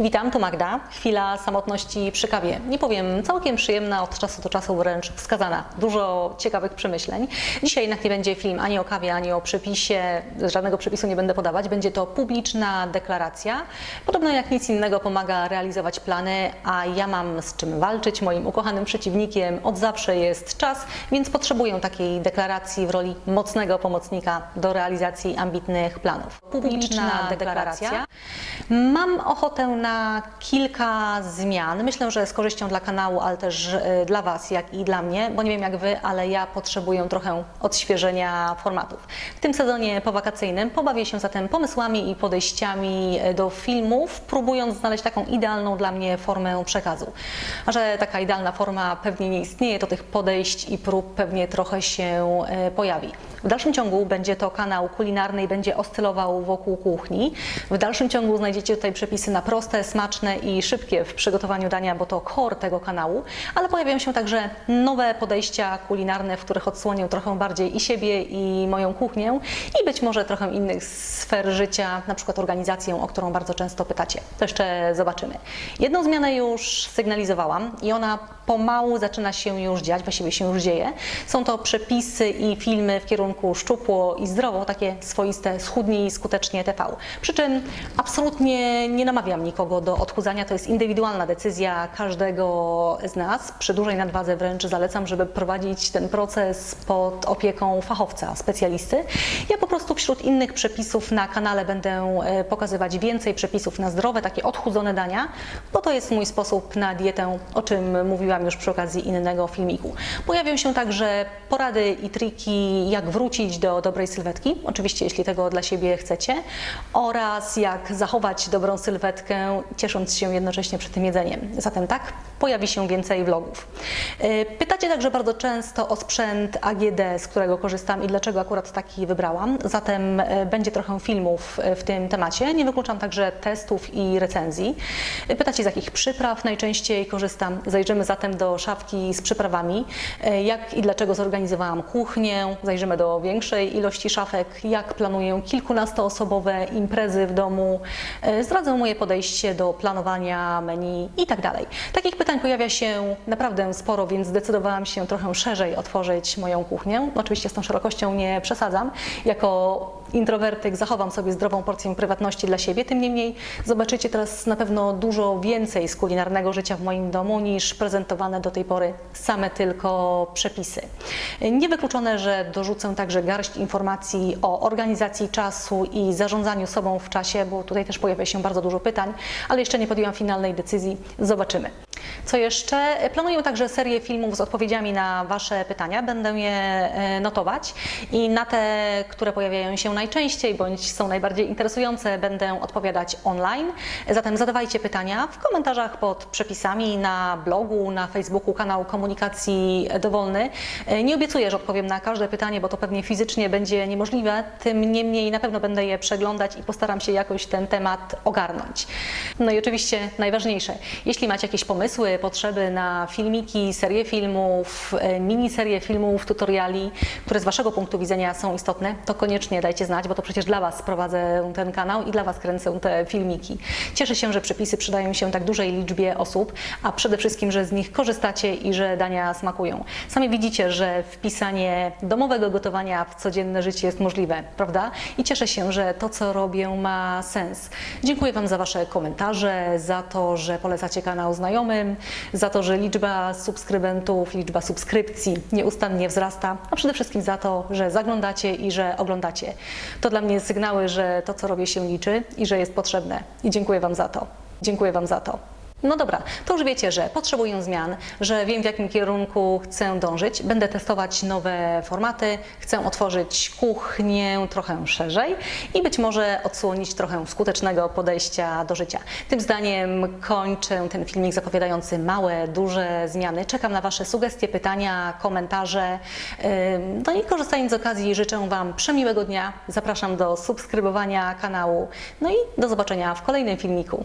Witam, tu Magda. Chwila samotności przy kawie. Nie powiem, całkiem przyjemna, od czasu do czasu wręcz wskazana. Dużo ciekawych przemyśleń. Dzisiaj jednak nie będzie film ani o kawie, ani o przepisie. Żadnego przepisu nie będę podawać. Będzie to publiczna deklaracja. Podobno jak nic innego pomaga realizować plany, a ja mam z czym walczyć. Moim ukochanym przeciwnikiem od zawsze jest czas, więc potrzebuję takiej deklaracji w roli mocnego pomocnika do realizacji ambitnych planów. Publiczna deklaracja. Mam ochotę na kilka zmian. Myślę, że z korzyścią dla kanału, ale też e, dla Was, jak i dla mnie, bo nie wiem jak Wy, ale ja potrzebuję trochę odświeżenia formatów. W tym sezonie powakacyjnym pobawię się zatem pomysłami i podejściami e, do filmów, próbując znaleźć taką idealną dla mnie formę przekazu. A że taka idealna forma pewnie nie istnieje, to tych podejść i prób pewnie trochę się e, pojawi. W dalszym ciągu będzie to kanał kulinarny i będzie oscylował wokół kuchni. W dalszym ciągu znajdziecie tutaj przepisy na proste, smaczne i szybkie w przygotowaniu dania, bo to core tego kanału, ale pojawiają się także nowe podejścia kulinarne, w których odsłonię trochę bardziej i siebie, i moją kuchnię, i być może trochę innych sfer życia, na przykład organizację, o którą bardzo często pytacie. To jeszcze zobaczymy. Jedną zmianę już sygnalizowałam i ona pomału zaczyna się już dziać, właściwie się już dzieje. Są to przepisy i filmy w kierunku szczupło i zdrowo, takie swoiste schudnij skutecznie TV. Przy czym absolutnie nie namawiam nikogo do odchudzania, to jest indywidualna decyzja każdego z nas. Przy dużej nadwadze wręcz zalecam, żeby prowadzić ten proces pod opieką fachowca, specjalisty. Ja po prostu wśród innych przepisów na kanale będę e, pokazywać więcej przepisów na zdrowe, takie odchudzone dania, bo to jest mój sposób na dietę, o czym mówiłam już przy okazji innego filmiku. Pojawią się także porady i triki, jak wrócić do dobrej sylwetki, oczywiście jeśli tego dla siebie chcecie, oraz jak zachować dobrą sylwetkę, ciesząc się jednocześnie przy tym jedzeniem. Zatem tak, pojawi się więcej vlogów. Yy, Pytacie także bardzo często o sprzęt AGD, z którego korzystam i dlaczego akurat taki wybrałam. Zatem yy, będzie trochę filmów yy, w tym temacie. Nie wykluczam także testów i recenzji. Pytacie z jakich przypraw najczęściej korzystam. Zajrzymy zatem do szafki z przyprawami. Jak i dlaczego zorganizowałam kuchnię. Zajrzymy do większej ilości szafek. Jak planuję kilkunastoosobowe imprezy w domu. Zdradzę moje podejście do planowania menu i tak dalej. Takich pytań pojawia się naprawdę sporo, więc zdecydowałam się trochę szerzej otworzyć moją kuchnię. Oczywiście z tą szerokością nie przesadzam. Jako introwertyk zachowam sobie zdrową porcję prywatności dla siebie. Tym niemniej zobaczycie teraz na pewno dużo więcej z kulinarnego życia w moim domu niż prezentowane do tej pory same tylko przepisy. Niewykluczone, że dorzucę także garść informacji o organizacji czasu i zarządzaniu sobą w czasie, bo tutaj też pojawia się bardzo dużo pytań, ale jeszcze nie podjęłam finalnej decyzji. Zobaczymy. Co jeszcze? Planuję także serię filmów z odpowiedziami na Wasze pytania. Będę je e, notować i na te, które pojawiają się najczęściej bądź są najbardziej interesujące, będę odpowiadać online. Zatem zadawajcie pytania w komentarzach pod przepisami na blogu, na Facebooku, kanał Komunikacji Dowolny. E, Nie obiecuję, że odpowiem na każde pytanie, bo to pewnie fizycznie będzie niemożliwe. Tym niemniej na pewno będę je przeglądać i postaram się jakoś ten temat ogarnąć. No i oczywiście najważniejsze, jeśli macie jakieś pomysły, potrzeby na filmiki, serie filmów, e, miniserie filmów, tutoriali, które z Waszego punktu widzenia są istotne, to koniecznie dajcie znać, bo to przecież dla Was prowadzę ten kanał i dla Was kręcę te filmiki. Cieszę się, że przepisy przydają się tak dużej liczbie osób, a przede wszystkim, że z nich korzystacie i że dania smakują. Sami widzicie, że wpisanie domowego gotowania w codzienne życie jest możliwe, prawda? I cieszę się, że to, co robię, ma sens. Dziękuję Wam za Wasze komentarze, za to, że polecacie kanał znajomym, za to, że liczba subskrybentów, liczba subskrypcji nieustannie wzrasta, a przede wszystkim za to, że zaglądacie i że oglądacie. To dla mnie sygnały, że to, co robię, się liczy i że jest potrzebne. I dziękuję Wam za to. Dziękuję Wam za to. No dobra, to już wiecie, że potrzebuję zmian, że wiem w jakim kierunku chcę dążyć. Będę testować nowe formaty, chcę otworzyć kuchnię trochę szerzej i być może odsłonić trochę skutecznego podejścia do życia. Tym zdaniem kończę ten filmik zapowiadający małe, duże zmiany. Czekam na Wasze sugestie, pytania, komentarze. No i korzystając z okazji życzę Wam przemiłego dnia. Zapraszam do subskrybowania kanału. No i do zobaczenia w kolejnym filmiku.